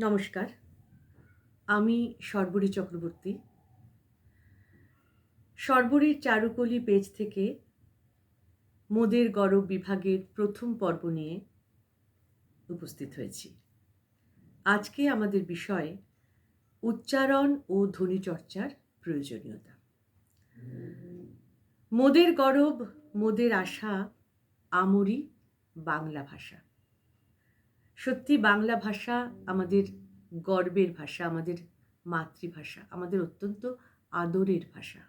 নমস্কার। আমি সর্বরী চক্রবর্তী। সর্বরীর চারুকলি পেজ থেকে মোদের গরব বিভাগের প্রথম পর্ব নিয়ে উপস্থিত হয়েছি। আজকে আমাদের বিষয় উচ্চারণ ও ধ্বনিচর্চার প্রয়োজনীয়তা। মোদের গরব, মোদের আশা, আমরি বাংলা ভাষা। সত্যি বাংলা ভাষা আমাদের গর্বের ভাষা, আমাদের মাতৃভাষা, আমাদের অত্যন্ত আদরের ভাষা।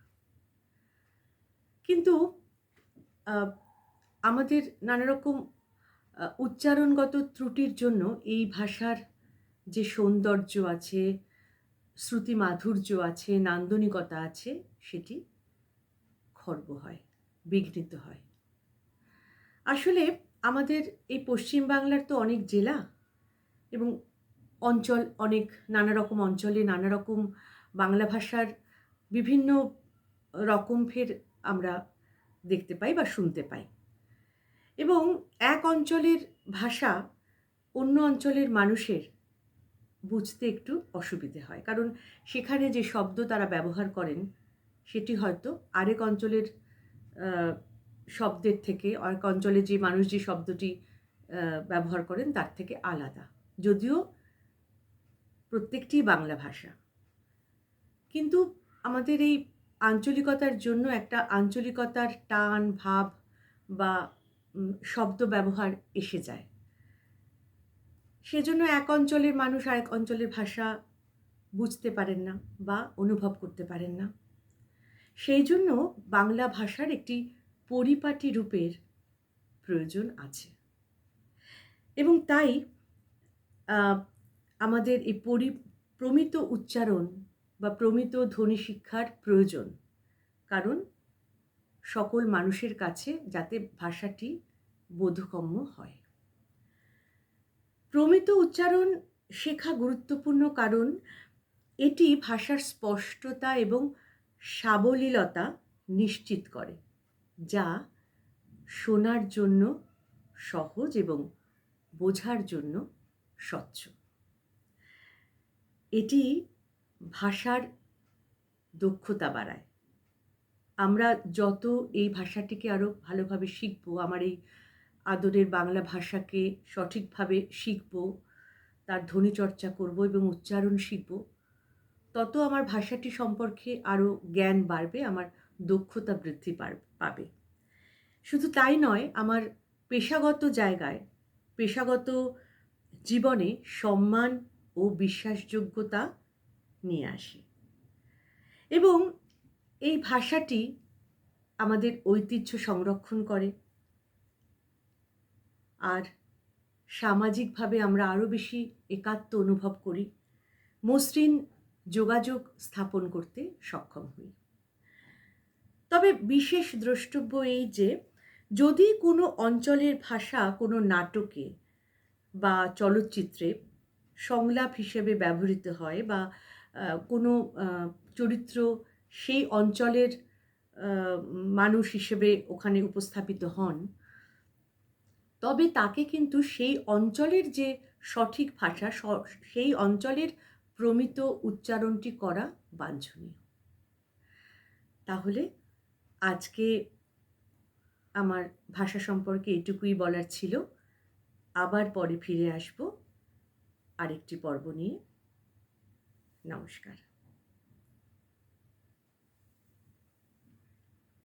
কিন্তু আমাদের নানা রকম উচ্চারণগত ত্রুটির জন্য এই ভাষার যে সৌন্দর্য আছে, শ্রুতি মাধুর্য আছে, নান্দনিকতা আছে, সেটি খর্ব হয়, বিঘ্নিত হয়। আসলে আমাদের এই পশ্চিমবাংলার তো অনেক জেলা এবং অঞ্চল অনেক নানা রকম অঞ্চলে নানা রকম বাংলা ভাষার বিভিন্ন রকম ফের আমরা দেখতে পাই বা শুনতে পাই। এবং এক অঞ্চলের ভাষা অন্য অঞ্চলের মানুষের বুঝতে একটু অসুবিধে হয়। কারণ সেখানে যে শব্দ তারা ব্যবহার করেন, সেটি হয়তো আরেক অঞ্চলের শব্দের থেকে এক অঞ্চলে যে মানুষ যে শব্দটি ব্যবহার করেন, তার থেকে আলাদা। যদিও প্রত্যেকটি বাংলা ভাষা। কিন্তু আমাদের এই আঞ্চলিকতার জন্য একটা আঞ্চলিকতার টান, ভাব বা শব্দ ব্যবহার এসে যায়। সেজন্য এক অঞ্চলের মানুষ আরেক অঞ্চলের ভাষা বুঝতে পারেন না বা অনুভব করতে পারেন না। সেই জন্য বাংলা ভাষার একটি পরিপাটি রূপের প্রয়োজন আছে। এবং তাই আমাদের এই পরি, প্রমিত উচ্চারণ বা প্রমিত ধ্বনি শিক্ষার প্রয়োজন। কারণ সকল মানুষের কাছে যাতে ভাষাটি বোধগম্য হয়। প্রমিত উচ্চারণ শেখা গুরুত্বপূর্ণ কারণ এটি ভাষার স্পষ্টতা এবং সাবলীলতা নিশ্চিত করে। যা শোনার জন্য সহজ এবং বোঝার জন্য স্বচ্ছ। এটি ভাষার দক্ষতা বাড়ায়। আমরা যত এই ভাষাটিকে আরও ভালোভাবে শিখব, আমার এই আদরের বাংলা ভাষাকে সঠিকভাবে শিখব, তার ধ্বনিচর্চা করব এবং উচ্চারণ শিখব, তত আমার ভাষাটি সম্পর্কে আরও জ্ঞান বাড়বে, আমার দক্ষতা বৃদ্ধি পাবে। শুধু তাই নয়, আমার পেশাগত জায়গায়, পেশাগত জীবনে সম্মান ও বিশ্বাসযোগ্যতা নিয়ে আসে। এবং এই ভাষাটি আমাদের ঐতিহ্য সংরক্ষণ করে। আর সামাজিকভাবে আমরা আরও বেশি একাত্ম অনুভব করি। মসৃণ যোগাযোগ স্থাপন করতে সক্ষম হই। তবে বিশেষ দ্রষ্টব্য এই যে, যদি কোনো অঞ্চলের ভাষা কোনো নাটকে বা চলচ্চিত্রে সংলাপ হিসেবে ব্যবহৃত হয় বা কোনো চরিত্র সেই অঞ্চলের মানুষ হিসেবে ওখানে উপস্থাপিত হন, তবে তাকে কিন্তু সেই অঞ্চলের যে সঠিক ভাষা সেই অঞ্চলের প্রমিত উচ্চারণটি করা বাঞ্ছনীয়। তাহলে আজকে আমার ভাষা সম্পর্কে এটুকুই বলার ছিল। আবার পরে ফিরে আসব। আরেকটি পর্ব নিয়ে। নমস্কার।